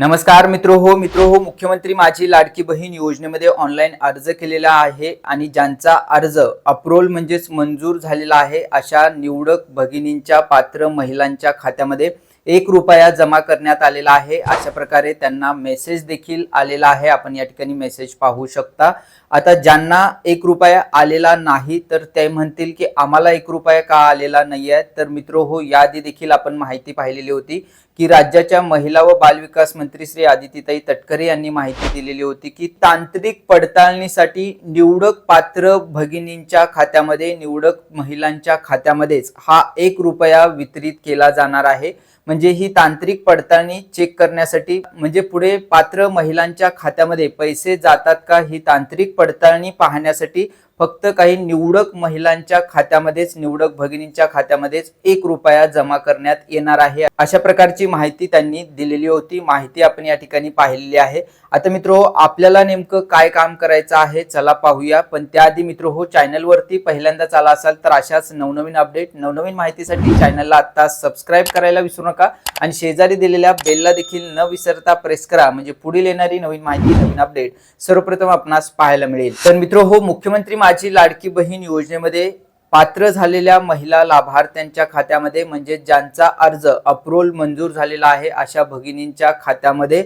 नमस्कार मित्र हो मित्र हो मुख्यमंत्री माझी लाडकी बहीण योजनेमध्ये ऑनलाईन अर्ज केलेला आहे आणि ज्यांचा अर्ज अप्रोल म्हणजेच मंजूर झालेला आहे अशा निवडक भगिनींच्या पात्र महिलांच्या खात्यामध्ये एक रुपया जमा करण्यात आलेला आहे. अशा प्रकारे त्यांना मेसेज देखील आलेला आहे. आपण या ठिकाणी मेसेज पाहू शकता. आता ज्यांना एक रुपया आलेला नाही तर ते म्हणतील की आम्हाला एक रुपया का आलेला नाही आहे तर मित्र हो याआधी देखील आपण माहिती पाहिलेली होती. की राज्याच्या महिला व बालविकास मंत्री श्री आदितीताई तटकरे यांनी माहिती दिलेली होती की तांत्रिक पडताळणीसाठी निवडक पात्र भगिनींच्या खात्यामध्ये निवडक महिलांच्या खात्यामध्येच हा एक रुपया वितरित केला जाणार आहे. म्हणजे ही तांत्रिक पडताळणी चेक करण्यासाठी म्हणजे पुढे पात्र महिलांच्या खात्यामध्ये पैसे जातात का ही तांत्रिक पडताळणी पाहण्यासाठी फक्त काही निवडक महिलांच्या खात्यामध्येच निवडक भगिनींच्या खात्यामध्येच एक रुपया जमा करण्यात येणार आहे. अशा प्रकारची माहिती त्यांनी दिलेली होती. माहिती आपण या ठिकाणी पाहिलेली आहे. आता मित्र आपल्याला नेमकं काय काम करायचं आहे चला पाहूया. पण त्याआधी मित्र हो चॅनलवरती पहिल्यांदाच आला असाल तर अशाच नवनवीन अपडेट नवनवीन माहितीसाठी चॅनलला आता सबस्क्राईब करायला विसरू नका. आणि शेजारी दिलेल्या बेलला देखील न विसरता प्रेस करा. म्हणजे पुढील येणारी नवीन माहिती नवीन अपडेट सर्वप्रथम आपणास पाहायला मिळेल. तर मित्र हो मुख्यमंत्री माझी लाडकी बहीण योजनेमध्ये पात्र झालेल्या महिला लाभार्थ्यांच्या खात्यामध्ये म्हणजे ज्यांचा अर्ज अप्रोल मंजूर झालेला आहे अशा भगिनींच्या खात्यामध्ये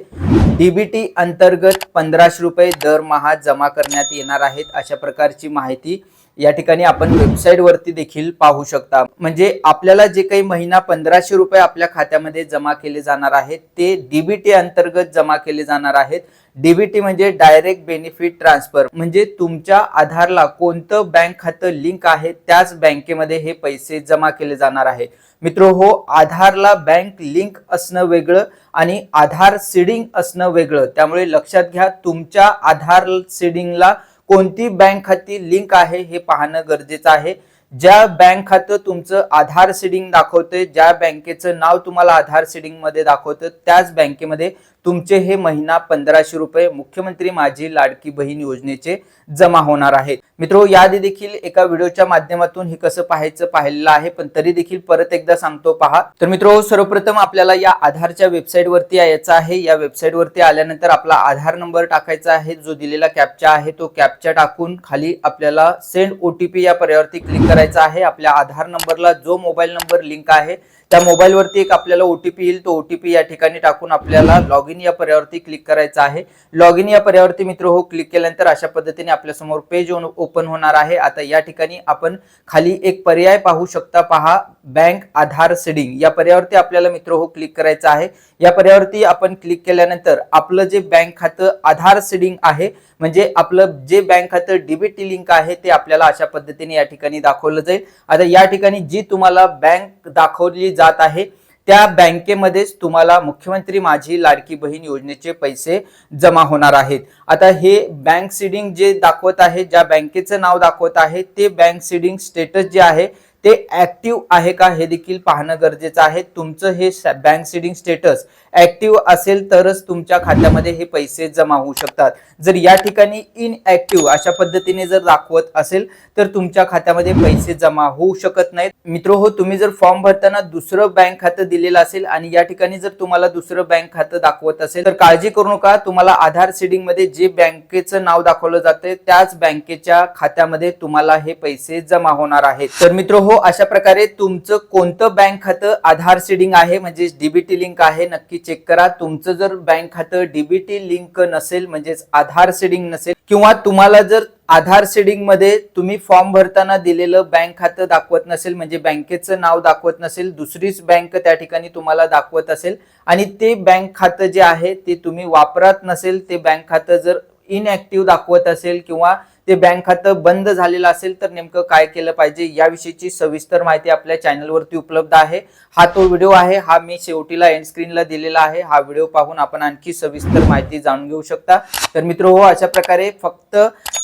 डीबीटी अंतर्गत पंधराशे रुपये दरमहा जमा करण्यात येणार आहेत अशा प्रकारची माहिती या ठिकाणी आपण वेबसाईट वरती देखील पाहू शकता. म्हणजे आपल्याला जे काही महिना पंधराशे रुपये आपल्या खात्यामध्ये जमा केले जाणार आहेत ते डीबीटी अंतर्गत जमा केले जाणार आहेत. डीबीटी म्हणजे डायरेक्ट बेनिफिट ट्रान्सफर म्हणजे तुमच्या आधारला कोणतं बँक खातं लिंक आहे त्याच बँकेमध्ये हे पैसे जमा केले जाणार आहे. मित्र हो आधारला बँक लिंक असणं वेगळं आणि आधार सीडिंग असणं वेगळं. त्यामुळे लक्षात घ्या तुमच्या आधार सीडिंगला कोणती बँक खाती लिंक आहे हे पाहणं गरजेचं आहे. ज्या बँक खातं तुमचं आधार सिडिंग दाखवतंय ज्या बँकेचं नाव तुम्हाला आधार सीडिंगमध्ये दाखवतं त्याच बँकेमध्ये तुमचे हे महिना पंधराशे रुपये मुख्यमंत्री माझी लाडकी बहीण योजनेचे जमा होणार आहेत. मित्रो याआधी देखील एका व्हिडिओच्या माध्यमातून हे कसं पाहायचं पाहिलेलं आहे पण तरी देखील परत एकदा सांगतो पहा. तर मित्रो सर्वप्रथम आपल्याला या आधारच्या वेबसाईट वरती यायचं आहे. या वेबसाईट वरती आल्यानंतर आपला आधार नंबर टाकायचा आहे. जो दिलेला कॅपचा आहे तो कॅपचा टाकून खाली आपल्याला सेंड ओटीपी या पर्यावरती क्लिक करायचा आहे आपल्या आधार नंबरला जो मोबाईल नंबर लिंक आहे त्या मोबाईलवरती एक आपल्याला ओटीपी येईल तो ओटीपी या ठिकाणी टाकून आपल्याला लॉग इन या पर्यावरती क्लिक करायचा आहे. लॉग इन या पर्यावरती मित्र हो क्लिक केल्यानंतर अशा पद्धतीने आपल्यासमोर पेज ओपन होणार आहे. आता या ठिकाणी आपण खाली एक पर्याय पाहू शकता. पहा बँक आधार सेडिंग. या पर्यावरती आपल्याला मित्र हो क्लिक करायचं आहे. या पर्यावरती आपण क्लिक केल्यानंतर आपलं जे बँक खातं आधार सेडिंग आहे म्हणजे आपलं जे बँक खातं डीबीटी लिंक आहे ते आपल्याला अशा पद्धतीने या ठिकाणी दाखवलं जाईल. आता या ठिकाणी जी तुम्हाला बँक दाखवली जात आहे त्या बँकेमध्येच तुम्हाला मुख्यमंत्री माझी लाडकी बहीण योजनेचे पैसे जमा होणार आहेत. आता हे बँक सीडिंग जे दाखवत आहे ज्या बँकेचं नाव दाखवत आहे ते बँक सीडिंग स्टेटस जे आहे ते ऍक्टिव्ह आहे का हे देखील पाहणं गरजेचं आहे. तुमचं हे बँक सिडिंग स्टेटस ऍक्टिव्ह असेल तरच तुमच्या खात्यामध्ये हे पैसे जमा होऊ शकतात. जर या ठिकाणी इनऍक्टिव्ह अशा पद्धतीने जर दाखवत असेल तर तुमच्या खात्यामध्ये पैसे जमा होऊ शकत नाहीत. मित्र हो तुम्ही जर फॉर्म भरताना दुसरं बँक खातं दिलेलं असेल आणि या ठिकाणी जर तुम्हाला दुसरं बँक खातं दाखवत असेल तर काळजी करू नका. तुम्हाला आधार सीडिंगमध्ये जे बँकेचं नाव दाखवलं जाते त्याच बँकेच्या खात्यामध्ये तुम्हाला हे पैसे जमा होणार आहेत. तर मित्र हो हो, अशा प्रकारे तुमचं कोणतं बँक खातं आधार सीडिंग आहे म्हणजे डीबीटी लिंक आहे नक्की चेक करा. तुमचं जर बँक खातं डीबीटी लिंक नसेल म्हणजेच आधार सीडिंग नसेल किंवा तुम्हाला जर आधार सीडिंगमध्ये तुम्ही फॉर्म भरताना दिलेलं बँक खातं दाखवत नसेल म्हणजे बँकेचं नाव दाखवत नसेल दुसरीच बँक त्या ठिकाणी तुम्हाला दाखवत असेल आणि ते बँक खातं जे आहे ते तुम्ही वापरत नसेल ते बँक खातं जर इनऍक्टिव्ह दाखवत असेल किंवा ते बँक खातं बंद झालेलं असेल तर नेमकं काय केलं पाहिजे याविषयीची सविस्तर माहिती आपल्या चॅनलवरती उपलब्ध आहे. हा तो व्हिडिओ आहे हा मी शेवटीला एंड स्क्रीनला दिलेला आहे. हा व्हिडिओ पाहून आपण आणखी सविस्तर माहिती जाणून घेऊ शकता. तर मित्र हो अशा प्रकारे फक्त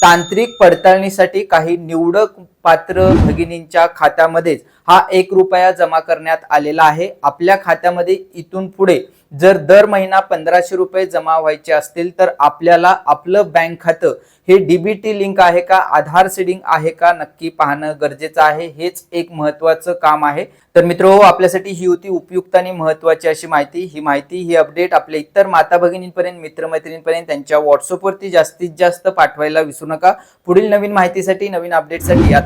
तांत्रिक पडताळणीसाठी काही निवडक पात्र भगिनींच्या खात्यामध्येच हा एक रुपया जमा करण्यात आलेला आहे. आपल्या खात्यामध्ये इथून पुढे जर दर महिना पंधराशे रुपये जमा व्हायचे असतील तर आपल्याला आपलं बँक खातं हे डीबीटी लिंक आहे का आधार सीडिंग आहे का नक्की पाहणं गरजेचं आहे. हेच एक महत्वाचं काम आहे. तर मित्र आपल्यासाठी ही होती उपयुक्त आणि महत्वाची अशी माहिती. ही माहिती ही अपडेट आपल्या इतर माता भगिनींपर्यंत मित्रमैत्रिणींपर्यंत त्यांच्या व्हॉट्सअपवरती जास्तीत जास्त पाठवायला विसरू नका. पुढील नवीन माहितीसाठी नवीन अपडेटसाठी